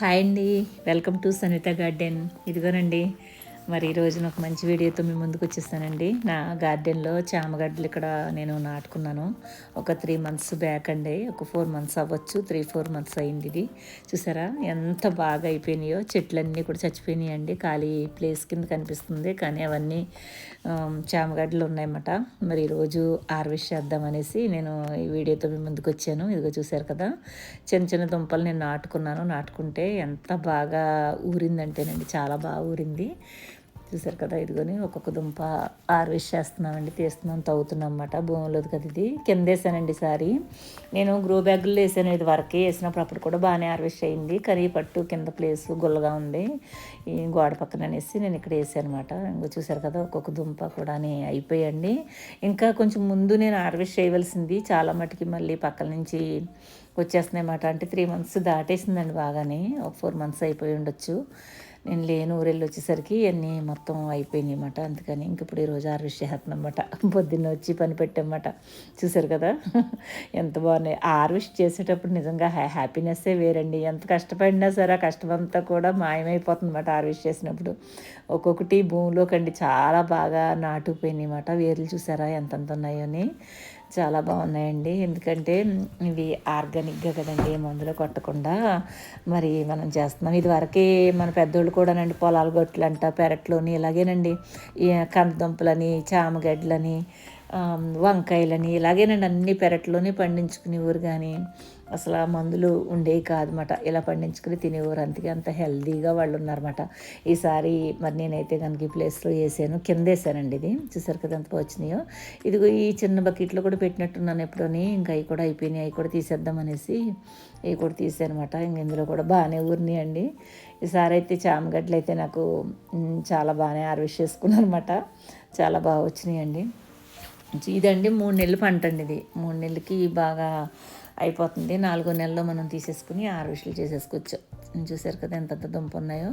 Hi అండి. Welcome to Sanitha garden ఇదిగోనండి. మరి ఈ రోజున ఒక మంచి వీడియోతో మీ ముందుకు వచ్చేస్తానండి. నా గార్డెన్లో చామగడ్డలు ఇక్కడ నేను నాటుకున్నాను. ఒక త్రీ మంత్స్ బ్యాక్ అండి. ఒక ఫోర్ మంత్స్ అవ్వచ్చు. త్రీ ఫోర్ మంత్స్ అయింది ఇది. చూసారా? ఎంత బాగా అయిపోయినాయో. చెట్లన్నీ కూడా చచ్చిపోయినాయి అండి ఖాళీ ప్లేస్ కింద కనిపిస్తుంది. కానీ అవన్నీ చామగడ్డలు ఉన్నాయన్నమాట. మరి ఈరోజు హార్వెస్ట్ చేద్దామనేసి నేను ఈ వీడియోతో మీ ముందుకు వచ్చాను. ఇదిగో చూశారు కదా? చిన్న చిన్న దుంపలు నేను నాటుకున్నాను. నాటుకుంటే ఎంత బాగా ఊరిందంటేనండి చాలా బాగా ఊరింది. చూసారు కదా ఇదిగోని ఒక్కొక్క దుంప హార్వెస్ట్ చేస్తున్నామండి తీస్తున్నాం తవ్వుతున్నాం అనమాట భూమిలోది కదా ఇది. కింద వేసానండి సారి నేను గ్రో బ్యాగుల్లో వేసాను ఇది వరకే. వేసినప్పుడు అప్పుడు కూడా బాగానే హార్వెస్ట్ అయింది. కర్రీ పట్టు కింద ప్లేస్ గుల్లగా ఉంది. ఈ గోడ పక్కన అనేసి నేను ఇక్కడ వేసాను అనమాట ఇంకో చూసారు కదా ఒక్కొక్క దుంప కూడా అయిపోయండి. ఇంకా కొంచెం ముందు నేను హార్వెస్ట్ చేయవలసింది చాలా మటుకి మళ్ళీ పక్కన నుంచి వచ్చేస్తున్నాయి అన్నమాట. అంటే త్రీ మంత్స్ దాటేసిందండి బాగానే. ఒక ఫోర్ మంత్స్ అయిపోయి ఉండొచ్చు. నేను లేను ఊరెళ్ళి వచ్చేసరికి అన్నీ మొత్తం అయిపోయినాయి అన్నమాట. అందుకని ఇంక ఇప్పుడు ఈరోజు హార్వెస్ట్ చేస్తున్నామాట పొద్దున్న వచ్చి పని పెట్టామన్నమాట. చూసారు కదా? ఎంత బాగున్నాయి. హార్వెస్ట్ చేసేటప్పుడు నిజంగా హ్యాపీనెస్సే వేరండి. ఎంత కష్టపడినా సరే ఆ కష్టమంతా కూడా మాయమైపోతుంది అన్నమాట హార్వెస్ట్ చేసినప్పుడు. ఒక్కొక్కటి భూమిలోకండి చాలా బాగా నాటుకుపోయినాయి అన్నమాట. వేర్లు చూసారా? ఎంతంత ఉన్నాయో అని. చాలా బాగున్నాయండి. ఎందుకంటే ఇవి ఆర్గానిక్గా కదండి మందులు కొట్టకుండా మరి మనం చేస్తున్నాం. ఇది వరకే మన పెద్దోళ్ళు కూడానండి పొలాలు గొట్లంట పెరట్లోని ఇలాగేనండి. కందదుంపలని చామగడ్డలని వంకాయలని ఇలాగేనండి అన్ని పెరట్లోనే పండించుకునేవారు కానీ అసలు ఆ మందులు ఉండేవి కాదన్నమాట. ఇలా పండించుకుని తినేవారు. అందుకే అంత హెల్దీగా వాళ్ళు ఉన్నారన్నమాట. ఈసారి మరి నేనైతే కనుక ఈ ప్లేస్లో వేసాను. కింద వేసానండి ఇది. చూసారు కదా ఎంత వచ్చినాయో ఇదిగో ఈ చిన్న బకెట్లో కూడా పెట్టినట్టున్నాను ఎప్పుడని. ఇంకా అవి కూడా అయిపోయినాయి. అవి కూడా తీసేద్దాం అనేసి ఇవి కూడా తీసానమాట ఇంక ఇందులో కూడా బాగానే ఊరినాయండి. ఈసారి అయితే చామగడ్డలు అయితే నాకు చాలా బాగానే హార్వెస్ట్ చేసుకున్నాను అనమాట చాలా బాగా వచ్చినాయండి. ఇదండి మూడు నెలలు పంట అండి ఇది. మూడు నెలలకి బాగా అయిపోతుంది. నాలుగో నెలలో మనం తీసేసుకుని హార్వెస్ట్లు చేసేసుకోవచ్చు. చూసారు కదా ఎంత దుంప ఉన్నాయో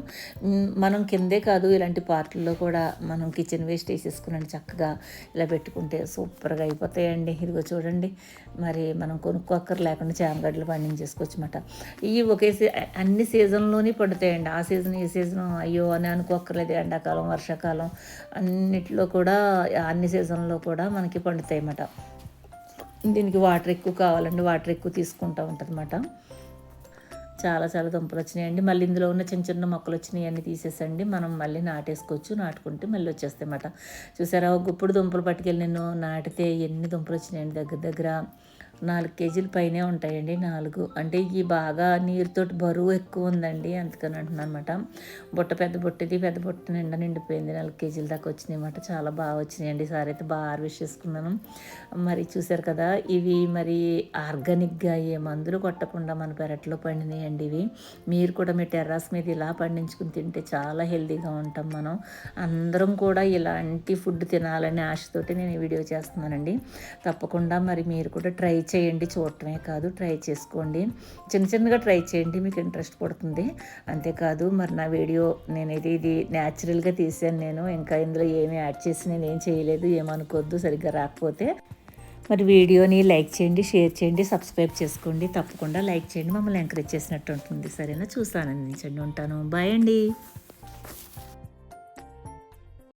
మనం కిందే కాదు ఇలాంటి పార్టీల్లో కూడా మనం కిచెన్ వేస్ట్ వేసేసుకుని చక్కగా. ఇలా పెట్టుకుంటే సూపర్గా అయిపోతాయండి. ఇదిగో చూడండి మరి మనం కొనుక్కోక్కర్ లేకుండా చేమగడ్డలు పండించేసుకోవచ్చు అనమాట ఇవి ఒకే సీ అన్ని సీజన్లోనే పండుతాయండి. ఆ సీజన్ ఈ సీజన్ అయ్యో అని అనుకోక్కర్లేదు. ఎండాకాలం వర్షాకాలం అన్నిట్లో కూడా అన్ని సీజన్లో కూడా మనకి పండుతాయి అన్నమాట దీనికి వాటర్ ఎక్కువ కావాలండి. వాటర్ ఎక్కువ తీసుకుంటూ ఉంటుంది అన్నమాట చాలా చాలా దుంపలు వచ్చినాయండి. మళ్ళీ ఇందులో ఉన్న చిన్న చిన్న మొక్కలు వచ్చినాయి అన్నీ తీసేసండి. మనం మళ్ళీ నాటేసుకోవచ్చు నాటుకుంటే మళ్ళీ వచ్చేస్తాయి అన్నమాట చూసారా గుప్పుడు దుంపలు పట్టుకెళ్ళి నేను నాటితే ఎన్ని దుంపలు వచ్చినాయండి దగ్గర దగ్గర. నాలుగు కేజీల పైనే ఉంటాయండి నాలుగు. అంటే ఈ బాగా నీరుతోటి బరువు ఎక్కువ ఉందండి అందుకని అంటున్నాను అనమాట బుట్ట పెద్ద బుట్టది పెద్ద బుట్ట నిండా నిండిపోయింది. నాలుగు కేజీల దాకా వచ్చినాయి అనమాట చాలా బాగా వచ్చినాయండి. సార్ అయితే బాగా హార్వెస్ట్ చేసుకున్నాను. మరి చూసారు కదా ఇవి మరి ఆర్గానిక్గా ఏ మందులు కొట్టకుండా మన పెరట్లో పండినాయండి ఇవి. మీరు కూడా మీ టెర్రాస్ మీద ఇలా పండించుకుని తింటే చాలా హెల్దీగా ఉంటాం మనం. అందరం కూడా ఇలాంటి ఫుడ్ తినాలని ఆశతోటి నేను ఈ వీడియో చేస్తున్నానండి. తప్పకుండా మరి మీరు కూడా ట్రై చేయండి చూడటమే కాదు ట్రై చేసుకోండి. చిన్న చిన్నగా ట్రై చేయండి మీకు ఇంట్రెస్ట్ పడుతుంది. అంతేకాదు మరి నా వీడియో నేనైతే ఇది న్యాచురల్గా తీసాను నేను. ఇంకా ఇందులో ఏమీ యాడ్ చేసి నేను ఏం చేయలేదు ఏమనుకోవద్దు సరిగ్గా రాకపోతే. మరి వీడియోని లైక్ చేయండి షేర్ చేయండి సబ్స్క్రైబ్ చేసుకోండి. తప్పకుండా లైక్ చేయండి మమ్మల్ని ఎంకరేజ్ చేసినట్టు ఉంటుంది. సరేనా? చూసాను అందించండి ఉంటాను. బాయ్ అండి.